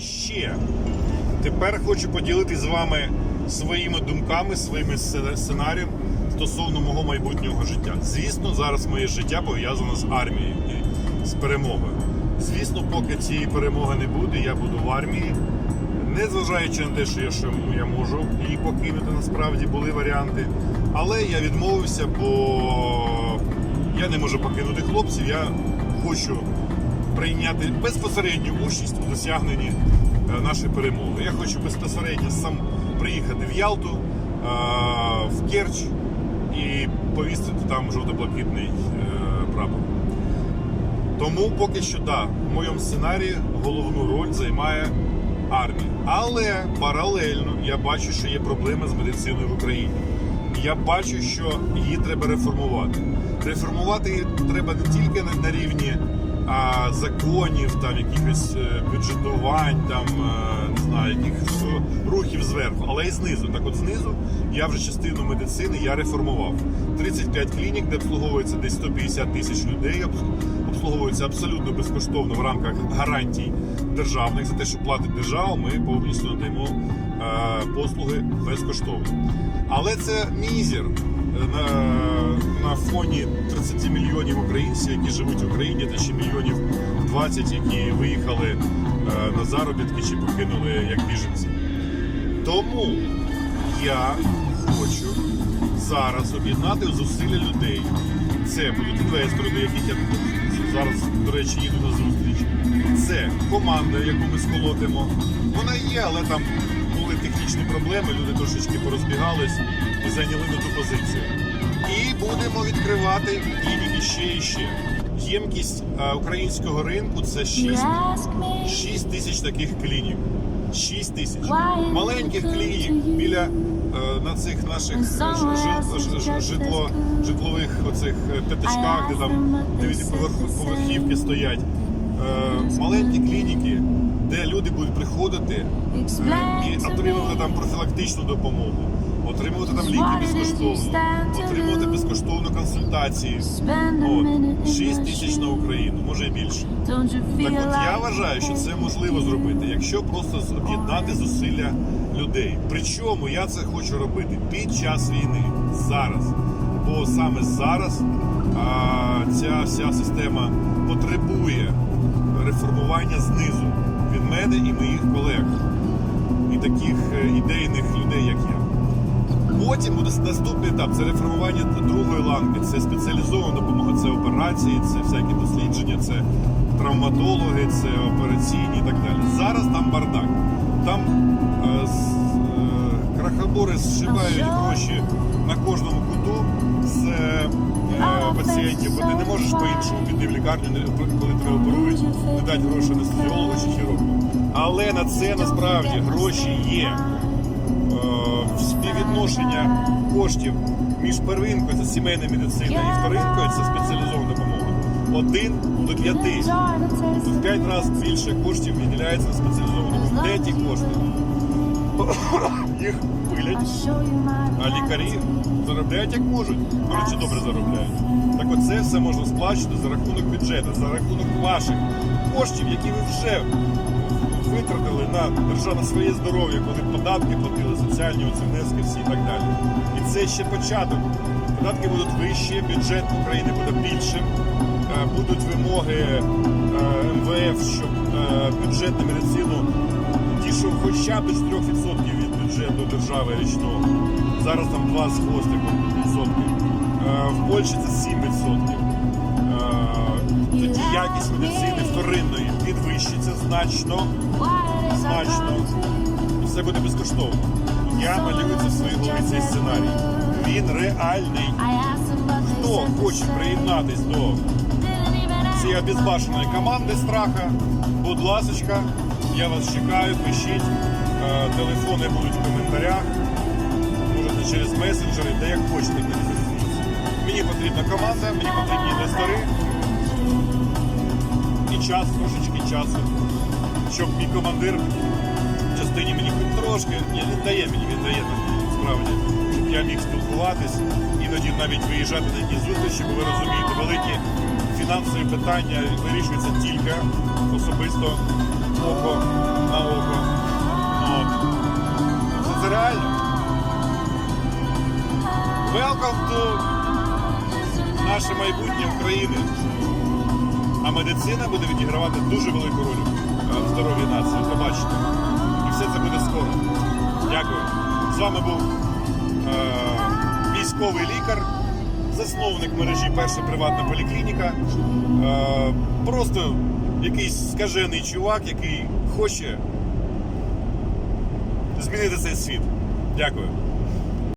ще. Тепер хочу поділитися з вами своїми думками, своїми сцена- сценарієм стосовно мого майбутнього життя. Звісно, зараз моє життя пов'язане з армією і з перемогою. Звісно, поки цієї перемоги не буде, я буду в армії. Незважаючи на те, що я, що я можу її покинути, насправді були варіанти. Але я відмовився, бо я не можу покинути хлопців. Я хочу прийняти безпосередню участь у досягненні е, нашої перемоги. Я хочу безпосередньо сам приїхати в Ялту, е, в Керч і повісити там жовто-блакитний е, прапор. Тому поки що да, в моєму сценарії головну роль займає армія. Але паралельно я бачу, що є проблеми з медициною в Україні. Я бачу, що її треба реформувати. Реформувати її треба не тільки на, на рівні а, законів, там якихось е, бюджетувань, там е, не знаю, якихось рухів зверху, але й знизу. Так от знизу я вже частину медицини я реформував. 35 клінік, де обслуговується десь 150 тисяч людей, обс- обслуговуються абсолютно безкоштовно в рамках гарантій державних за те, що платить держава, ми повністю надаємо е, послуги безкоштовно. Але це мізер е, на, на фоні 30 мільйонів українців, які живуть в Україні, та ще мільйонів 20, які виїхали е, на заробітки чи покинули як біженці. Тому я хочу зараз об'єднати зусилля людей. Це будуть інвестори, до яких я зараз, до речі, їду на зустріч. Це команда, яку ми сколотимо. Вона є, але там були технічні проблеми, люди трошечки порозбігались і зайняли не ту позицію. І будемо відкривати клініки ще і ще. Ємкість е, українського ринку це 6 6 тисяч таких клінік. 6 тисяч. Маленьких клінік біля е, на цих наших житло, житлових оцих е, п'ятачках, де там дев'ятиповерхівки стоять. Маленькі клініки, де люди будуть приходити і отримувати там профілактичну допомогу, отримувати там ліки безкоштовно, отримувати безкоштовну консультації. От 6 тисяч на Україну, може і більше. Так от я вважаю, що це можливо зробити, якщо просто об'єднати зусилля людей. Причому я це хочу робити під час війни, зараз. Бо саме зараз а, ця вся система потребує реформування знизу від мене і моїх колег, і таких е, ідейних людей, як я. Потім буде наступний етап. Це реформування другої ланки, це спеціалізована допомога, це операції, це всякі дослідження, це травматологи, це операційні і так далі. Зараз там бардак. Там е, е, крахобори зшибають гроші на кожному куту з е, пацієнтів, бо ти не можеш по-іншому піти в лікарню, коли тебе оперують, не дати гроші анестезіологу чи хірургу. Але на це насправді гроші є співвідношення коштів між первинкою це сімейна медицина і вторинкою це спеціалізована допомога. Один до п'яти. В п'ять разів більше коштів виділяється на спеціалізовану допомогу. Де ті кошти? Їх пилять, а лікарі заробляють як можуть. До речі, добре заробляють. Так от це все можна сплачувати за рахунок бюджету, за рахунок ваших коштів, які ви вже витратили на державне своє здоров'я, коли податки платили, соціальні оці внески всі і так далі. І це ще початок. Податки будуть вищі, бюджет України буде більшим, е, будуть вимоги е, МВФ, щоб е, бюджет на медицину дійшов хоча б з 3% від бюджету держави річного. Зараз там 2 з хвостиком відсотки. Е, В Польщі це 7%. Якість медицини вторинної підвищиться значно значно. Все буде безкоштовно. Я малюю це в своїй голові цей сценарій. Він реальний. Хто хоче приєднатись до цієї безбашеної команди страха, будь ласочка, я вас чекаю, пишіть. Е, Телефони будуть в коментарях. Можете через месенджери, де як хочете. Мені потрібна команда, мені потрібні інвестори трошечки часу, трошечки часу, щоб мій командир в частині мені трошки ні, віддає мені, віддає насправді, щоб я міг спілкуватись, іноді навіть виїжджати на якісь зустрічі, бо ви розумієте, великі фінансові питання вирішуються тільки особисто око на око. От. Це, це реально. Welcome to наше майбутнє України. А медицина буде відігравати дуже велику роль в здоров'ї нації. Побачите. І все це буде скоро. Дякую. З вами був е, військовий лікар, засновник мережі Перша приватна поліклініка. Е, просто якийсь скажений чувак, який хоче змінити цей світ. Дякую.